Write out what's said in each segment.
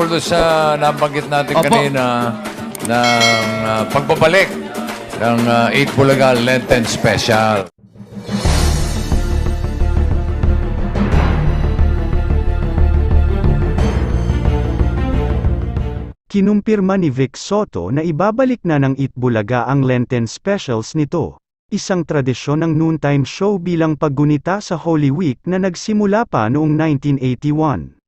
tungkol doon sa nabanggit natin Opo. kanina ng ah, pagbabalik ng uh, 8 Bulaga Lenten Special. Kinumpirma ni Vic Soto na ibabalik na ng Itbulaga ang Lenten specials nito, isang tradisyon ng noontime show bilang paggunita sa Holy Week na nagsimula pa noong 1981.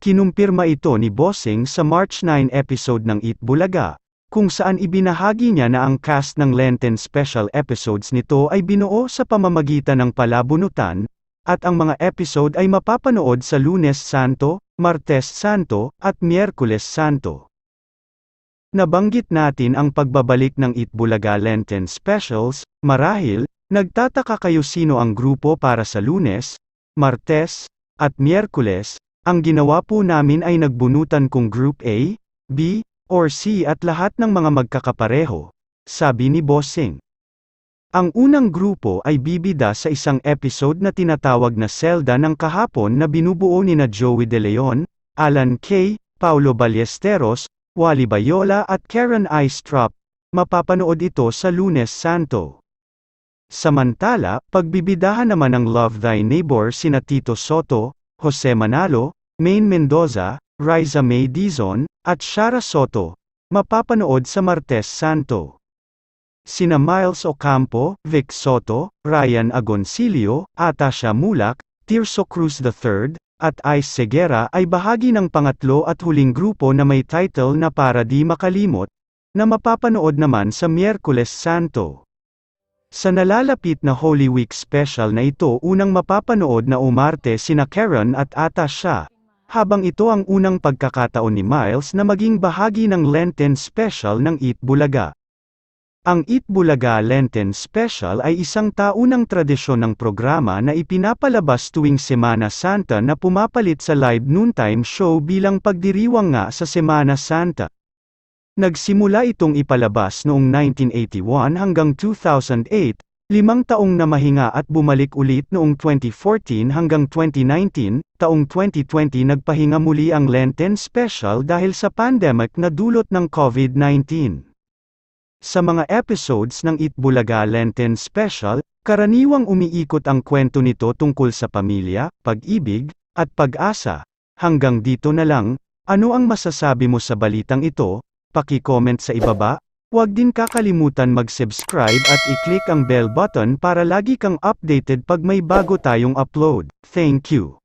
Kinumpirma ito ni Bossing sa March 9 episode ng Itbulaga, kung saan ibinahagi niya na ang cast ng Lenten special episodes nito ay binuo sa pamamagitan ng palabunutan, at ang mga episode ay mapapanood sa Lunes Santo, Martes Santo, at Miyerkules Santo. Nabanggit natin ang pagbabalik ng Itbulaga Lenten Specials, marahil, nagtataka kayo sino ang grupo para sa Lunes, Martes, at Miyerkules, ang ginawa po namin ay nagbunutan kung Group A, B, or C at lahat ng mga magkakapareho, sabi ni Bossing. Ang unang grupo ay bibida sa isang episode na tinatawag na Selda ng kahapon na binubuo ni na Joey De Leon, Alan Kay, Paulo Ballesteros, Wally Bayola at Karen I. Strop. Mapapanood ito sa Lunes Santo. Samantala, pagbibidahan naman ng Love Thy Neighbor sina Tito Soto, Jose Manalo, Maine Mendoza, Riza May Dizon, at Shara Soto. Mapapanood sa Martes Santo. Sina Miles Ocampo, Vic Soto, Ryan Agoncillo, Atasha Mulak, Tirso Cruz III, at Ice Segera ay bahagi ng pangatlo at huling grupo na may title na Para Di Makalimot, na mapapanood naman sa Miyerkules Santo. Sa nalalapit na Holy Week special na ito unang mapapanood na umarte sina Karen at Atasha, habang ito ang unang pagkakataon ni Miles na maging bahagi ng Lenten special ng Eat Bulaga. Ang Eat Bulaga Lenten Special ay isang taunang tradisyon ng programa na ipinapalabas tuwing Semana Santa na pumapalit sa live noontime show bilang pagdiriwang nga sa Semana Santa. Nagsimula itong ipalabas noong 1981 hanggang 2008, limang taong na mahinga at bumalik ulit noong 2014 hanggang 2019, taong 2020 nagpahinga muli ang Lenten Special dahil sa pandemic na dulot ng COVID-19. Sa mga episodes ng Itbulaga Lenten Special, karaniwang umiikot ang kwento nito tungkol sa pamilya, pag-ibig, at pag-asa. Hanggang dito na lang, ano ang masasabi mo sa balitang ito? Paki-comment sa ibaba. Huwag din kakalimutan mag-subscribe at i-click ang bell button para lagi kang updated pag may bago tayong upload. Thank you.